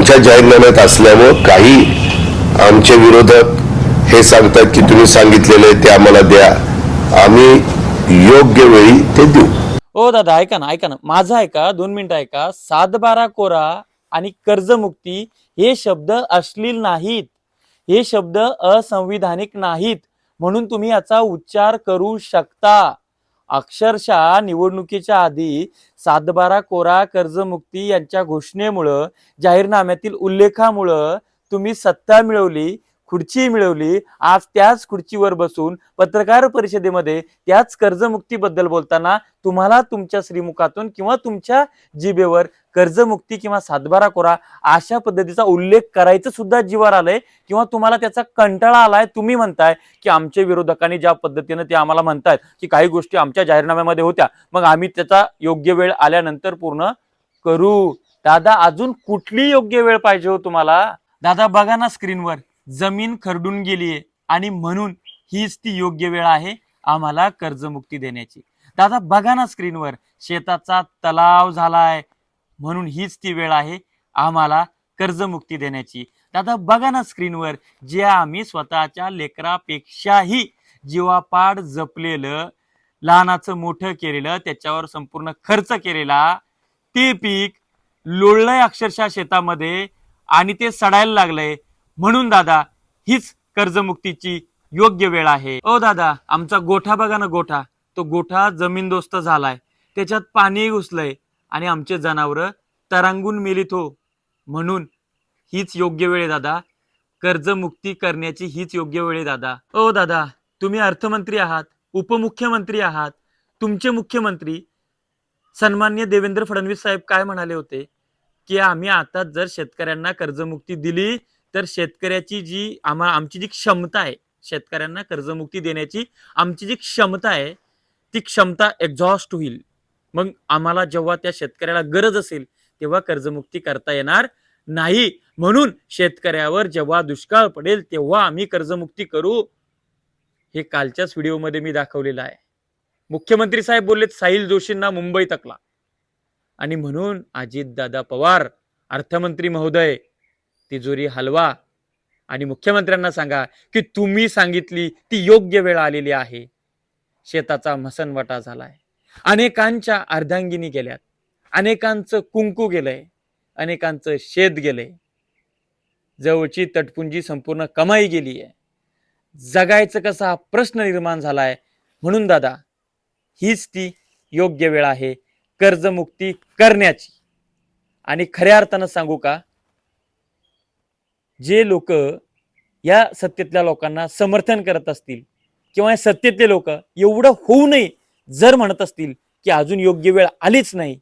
आमच्या जाहीरनाम्यात असल्यामुळं काही आमचे विरोधक हे सांगतात की तुम्ही सांगितलेले ते आम्हाला द्या. आम्ही योग्य वेळी ते देऊ. हो दादा ऐका ना ऐका ना. माझं ऐका दोन मिनिटं ऐका सातबारा कोरा आणि कर्जमुक्ती हे शब्द अश्लील नाहीत. हे शब्द असंविधानिक नाहीत. म्हणून तुम्ही याचा उच्चार करू शकता. अक्षरशः निवडणुकीच्या आधी सातबारा कोरा कर्जमुक्ती यांच्या घोषणेमुळं जाहीरनाम्यातील उल्लेखामुळं तुम्ही सत्ता मिळवली खुर्ची मिळवली. आज त्याच खुर्चीवर बसून पत्रकार परिषदेमध्ये त्याच कर्जमुक्तीबद्दल बोलताना तुम्हाला तुमच्या श्रीमुखातून किंवा तुमच्या जिभेवर कर्जमुक्ती किंवा सातबारा कोरा अशा पद्धतीचा उल्लेख करायचं सुद्धा जीवावर आलंय किंवा तुम्हाला त्याचा कंटाळा आलाय तुम्ही म्हणताय की आमच्या विरोधकांनी ज्या पद्धतीनं ते आम्हाला म्हणतायत की काही गोष्टी आमच्या जाहीरनाम्यामध्ये होत्या मग आम्ही त्याचा योग्य वेळ आल्यानंतर पूर्ण करू. दादा अजून कुठली योग्य वेळ पाहिजे हो तुम्हाला? दादा बघा ना स्क्रीनवर जमीन खरडून गेलीये आणि म्हणून हीच ती योग्य वेळ आहे आम्हाला कर्जमुक्ती देण्याची. दादा बघा ना स्क्रीनवर शेताचा तलाव झालाय म्हणून हीच ती वेळ आहे आम्हाला कर्जमुक्ती देण्याची. दादा बघा ना स्क्रीनवर जे आम्ही स्वतःच्या लेकरापेक्षाही जीवापाड जपलेलं लहानाचं मोठं केलेलं त्याच्यावर संपूर्ण खर्च केलेला ते पीक लोळलंय अक्षरशः शेतामध्ये आणि ते सडायला लागलंय. म्हणून दादा हीच कर्जमुक्तीची योग्य वेळ आहे. ओ दादा आमचा गोठा बघा ना गोठा. तो गोठा जमीनदोस्त झालाय. त्याच्यात पाणी घुसलंय आणि आमचे जनावर तरांगून मेलीत हो. म्हणून हीच योग्य वेळ दादा. कर्जमुक्ती करण्याची हीच योग्य वेळ आहे दादा. ओ दादा तुम्ही अर्थमंत्री आहात उपमुख्यमंत्री आहात तुमचे मुख्यमंत्री सन्मान्य देवेंद्र फडणवीस साहेब काय म्हणाले होते? की आम्ही आता जर शेतकऱ्यांना कर्जमुक्ती दिली तर शेतकऱ्याची जी आम्हा आमची जी क्षमता आहे शेतकऱ्यांना कर्जमुक्ती देण्याची आमची जी क्षमता आहे ती क्षमता एक्झॉस्ट होईल. मग आम्हाला जेव्हा त्या शेतकऱ्याला गरज असेल तेव्हा कर्जमुक्ती करता येणार नाही. म्हणून शेतकऱ्यावर जेव्हा दुष्काळ पडेल तेव्हा आम्ही कर्जमुक्ती करू. हे कालच्याच व्हिडिओमध्ये मी दाखवलेलं आहे. मुख्यमंत्री साहेब बोललेत साहिल जोशींना मुंबई तकला. आणि म्हणून अजितदादा पवार अर्थमंत्री महोदय तिजोरी हलवा. आणि मुख्यमंत्र्यांना सांगा की तुम्ही सांगितली ती योग्य वेळ आलेली आहे. शेताचा मसनवटा झालाय. अनेकांच्या अर्धांगिनी गेल्यात. अनेकांचं कुंकू गेलंय. अनेकांचं शेत गेलंय. जवळची तटपुंजी संपूर्ण कमाई गेली आहे जगायचं कसा हा प्रश्न निर्माण झालाय? म्हणून दादा हीच ती योग्य वेळ आहे कर्जमुक्ती करण्याची. आणि खऱ्या अर्थानं सांगू का? जे लोक या सत्तेतल्या लोकांना समर्थन करत असतील किंवा या सत्तेतले लोक एवढं होऊ नये जर म्हणत असतील की अजून योग्य वेळ आलीच नाही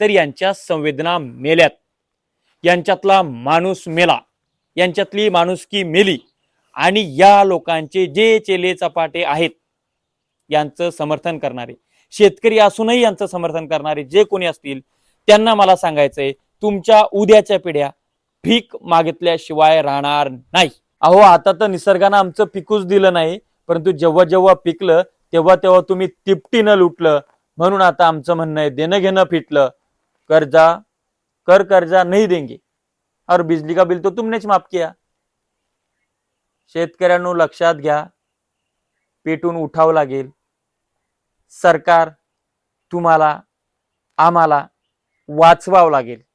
तर यांच्या संवेदना मेल्यात. यांच्यातला माणूस मेला. यांच्यातली माणुसकी मेली. आणि या लोकांचे जे चेले चपाटे आहेत यांचं समर्थन करणारे शेतकरी असूनही यांचं समर्थन करणारे जे कोणी असतील त्यांना मला सांगायचंय तुमच्या उद्याच्या पिढ्या भीक मागितल्याशिवाय राहणार नाही. अहो आता तर निसर्गानं आमचं पिकूच दिलं नाही परंतु जेव्हा जेव्हा पिकलं तेव्हा तेव्हा तुम्ही तिपटीनं लुटलं. म्हणून आता आमचं म्हणणं आहे देणं घेणं फिटलं. कर्जा कर कर्जा नाही देंगे. और बिजली का बिल तो तुमनेच माफ किया. शेतकऱ्यांनो लक्षात घ्या. पेटून उठावं लागेल. सरकार तुम्हाला आम्हाला वाचवावं लागेल.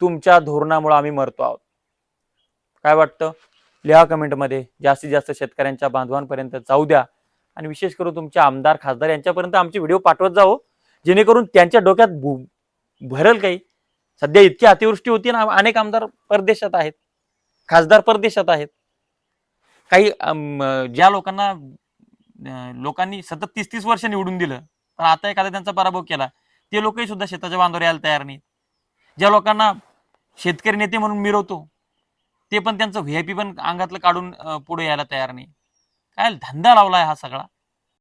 तुमच्या धोरणामुळे आम्ही मरतो आहोत. काय वाटतं? लिहा कमेंटमध्ये. जास्तीत जास्त शेतकऱ्यांच्या बांधवांपर्यंत जाऊ द्या. आणि विशेष करून तुमच्या आमदार खासदार यांच्यापर्यंत आमचे व्हिडिओ पाठवत जाओ जेणेकरून त्यांच्या डोक्यात भू भरल काही. सध्या इतकी अतिवृष्टी होती ना अनेक आमदार परदेशात आहेत. खासदार परदेशात आहेत. काही ज्या लोकांना लोकांनी सतत तीस तीस वर्ष निवडून दिलं पण आता एखादा त्यांचा पराभव केला ते लोकही सुद्धा शेताच्या बांधावर यायला तयार नाहीत. ज्या लोकांना शेतकरी नेते म्हणून मिरवतो. ते पण त्यांचं व्ही आय पी पण अंगातलं काढून पुढे यायला तयार नाही. काय धंदा लावलाय हा सगळा.